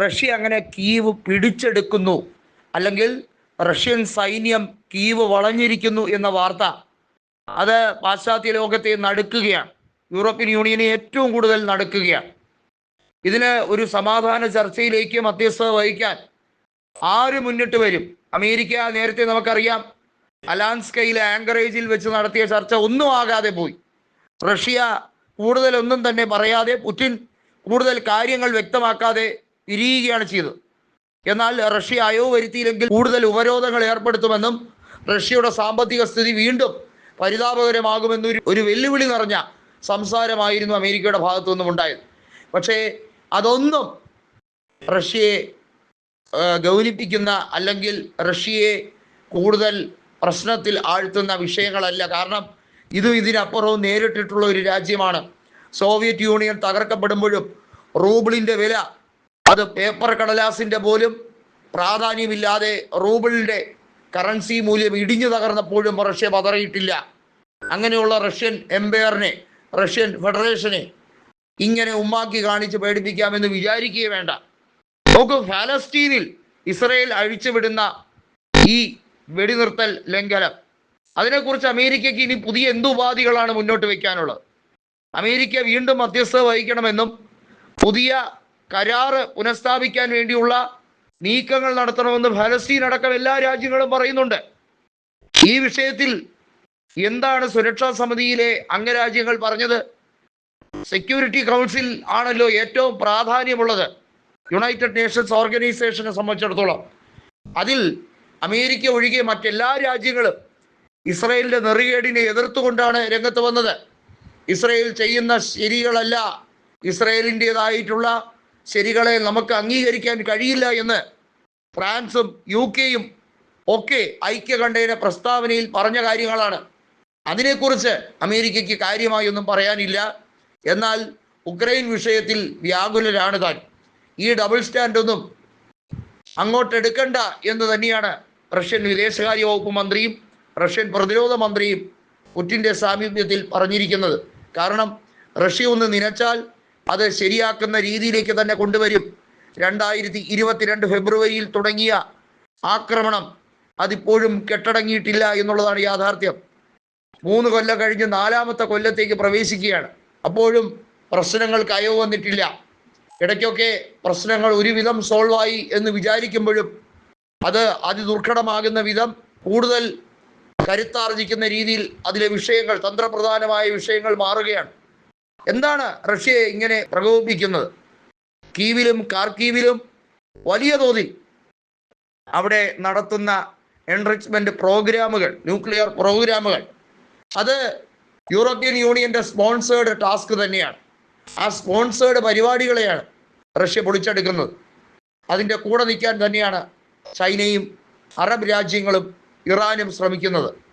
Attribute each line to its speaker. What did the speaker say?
Speaker 1: Russia അങ്ങനെ Kyiv പിടിച്ചെടുക്കുന്നു. അല്ലെങ്കിൽ റഷ്യൻ സൈന്യം കീവ് വളഞ്ഞിരിക്കുന്നു എന്ന വാർത്ത അത് പാശ്ചാത്യ ലോകത്തെ നടുക്കുകയാണ്. യൂറോപ്യൻ യൂണിയനെ ഏറ്റവും കൂടുതൽ നടക്കുകയാണ്. ഇതിന് ഒരു സമാധാന ചർച്ചയിലേക്ക് മധ്യസ്ഥത വഹിക്കാൻ ആര് മുന്നിട്ട് വരും? അമേരിക്ക നേരത്തെ നമുക്കറിയാം അലാൻസ്കയിലെ ആങ്കറേജിൽ വെച്ച് നടത്തിയ ചർച്ച ഒന്നും ആകാതെ പോയി. റഷ്യ കൂടുതലൊന്നും തന്നെ പറയാതെ പുടിൻ കൂടുതൽ കാര്യങ്ങൾ വ്യക്തമാക്കാതെ പിരിയുകയാണ് ചെയ്തത്. എന്നാൽ റഷ്യ അയവ് വരുത്തിയില്ലെങ്കിൽ കൂടുതൽ ഉപരോധങ്ങൾ ഏർപ്പെടുത്തുമെന്നും റഷ്യയുടെ സാമ്പത്തിക സ്ഥിതി വീണ്ടും പരിതാപകരമാകുമെന്നൊരു ഒരു വെല്ലുവിളി നിറഞ്ഞ സംസാരമായിരുന്നു അമേരിക്കയുടെ ഭാഗത്തു നിന്നും ഉണ്ടായത്. പക്ഷേ അതൊന്നും റഷ്യയെ ഗൗനിപ്പിക്കുന്ന അല്ലെങ്കിൽ റഷ്യയെ കൂടുതൽ പ്രശ്നത്തിൽ ആഴ്ത്തുന്ന വിഷയങ്ങളല്ല. കാരണം ഇതും ഇതിനപ്പുറവും നേരിട്ടിട്ടുള്ള ഒരു രാജ്യമാണ്. സോവിയറ്റ് യൂണിയൻ തകർക്കപ്പെടുമ്പോഴും റൂബിളിന്റെ വില അത് പേപ്പർ കടലാസിന്റെ പോലും പ്രാധാന്യമില്ലാതെ റൂബിളിന്റെ കറൻസി മൂല്യം ഇടിഞ്ഞു തകർന്നപ്പോഴും റഷ്യ പതറിയിട്ടില്ല. അങ്ങനെയുള്ള റഷ്യൻ എംപയറിനെ റഷ്യൻ ഫെഡറേഷനെ ഇങ്ങനെ ഉമ്മാക്കി കാണിച്ച് പേടിപ്പിക്കാമെന്ന് വിചാരിക്കുകയേ വേണ്ട. നോക്കൂ ഫലസ്തീനിൽ ഇസ്രയേൽ അഴിച്ചുവിടുന്ന ഈ വെടിനിർത്തൽ ലംഘനം. അതിനെക്കുറിച്ച് അമേരിക്കയ്ക്ക് ഇനി പുതിയ എന്ത് ഉപാധികളാണ് മുന്നോട്ട് വയ്ക്കാനുള്ളത്? അമേരിക്ക വീണ്ടും മധ്യസ്ഥത വഹിക്കണമെന്നും പുതിയ കരാറ് പുനഃസ്ഥാപിക്കാൻ വേണ്ടിയുള്ള നീക്കങ്ങൾ നടത്തണമെന്ന് ഫലസ്തീൻ അടക്കം എല്ലാ രാജ്യങ്ങളും പറയുന്നുണ്ട്. ഈ വിഷയത്തിൽ എന്താണ് സുരക്ഷാ സമിതിയിലെ അംഗരാജ്യങ്ങൾ പറഞ്ഞത്? സെക്യൂരിറ്റി കൗൺസിൽ ആണല്ലോ ഏറ്റവും പ്രാധാന്യമുള്ളത്. യുണൈറ്റഡ് നേഷൻസ് ഓർഗനൈസേഷനെ സംബന്ധിച്ചിടത്തോളം. അതിൽ അമേരിക്ക ഒഴികെ മറ്റെല്ലാ രാജ്യങ്ങളും ഇസ്രയേലിന്റെ നെറികേടിനെ എതിർത്തുകൊണ്ടാണ് രംഗത്ത് വന്നത്. ഇസ്രയേൽ ചെയ്യുന്ന ശരികളല്ല ഇസ്രയേലിന്റെതായിട്ടുള്ള ശരികളെ നമുക്ക് അംഗീകരിക്കാൻ കഴിയില്ല എന്ന് ഫ്രാൻസും യു കെയും ഒക്കെ ഐക്യകണ്ഠേന പ്രസ്താവനയിൽ പറഞ്ഞ കാര്യങ്ങളാണ്. അതിനെക്കുറിച്ച് അമേരിക്കയ്ക്ക് കാര്യമായി ഒന്നും പറയാനില്ല. എന്നാൽ ഉക്രൈൻ വിഷയത്തിൽ വ്യാകുലരാണ് താൻ. ഈ ഡബിൾ സ്റ്റാൻഡൊന്നും അങ്ങോട്ടെടുക്കണ്ട എന്ന് തന്നെയാണ് റഷ്യൻ വിദേശകാര്യ വകുപ്പ് മന്ത്രിയും റഷ്യൻ പ്രതിരോധ മന്ത്രിയും പുറ്റിന്റെ സാമീപ്യത്തിൽ പറഞ്ഞിരിക്കുന്നത്. കാരണം റഷ്യ ഒന്ന് നനച്ചാൽ അത് ശരിയാക്കുന്ന രീതിയിലേക്ക് തന്നെ കൊണ്ടുവരും. രണ്ടായിരത്തി ഇരുപത്തിരണ്ട് ഫെബ്രുവരിയിൽ തുടങ്ങിയ ആക്രമണം അതിപ്പോഴും കെട്ടടങ്ങിയിട്ടില്ല എന്നുള്ളതാണ് യാഥാർത്ഥ്യം. മൂന്ന് കൊല്ലം കഴിഞ്ഞ് നാലാമത്തെ കൊല്ലത്തേക്ക് പ്രവേശിക്കുകയാണ്. അപ്പോഴും പ്രശ്നങ്ങൾക്ക് അയവ് വന്നിട്ടില്ല. ഇടയ്ക്കൊക്കെ പ്രശ്നങ്ങൾ ഒരുവിധം സോൾവായി എന്ന് വിചാരിക്കുമ്പോഴും അത് അതിദുർഘടമാകുന്ന വിധം കൂടുതൽ കരുത്താർജിക്കുന്ന രീതിയിൽ അതിലെ വിഷയങ്ങൾ തന്ത്രപ്രധാനമായ വിഷയങ്ങൾ മാറുകയാണ്. എന്താണ് റഷ്യയെ ഇങ്ങനെ പ്രകോപിപ്പിക്കുന്നത്? കീവിലും കാർക്കീവിലും വലിയ തോതിൽ അവിടെ നടത്തുന്ന എൻറിച്ച്മെന്റ് പ്രോഗ്രാമുകൾ ന്യൂക്ലിയർ പ്രോഗ്രാമുകൾ. അത് യൂറോപ്യൻ യൂണിയന്റെ സ്പോൺസേഡ് ടാസ്ക് തന്നെയാണ്. ആ സ്പോൺസേഡ് പരിപാടികളെയാണ് റഷ്യ പൊളിച്ചെടുക്കുന്നത്. അതിന്റെ കൂടെ നിൽക്കാൻ തന്നെയാണ് ചൈനയും അറബ് രാജ്യങ്ങളും ഇറാനും ശ്രമിക്കുന്നത്.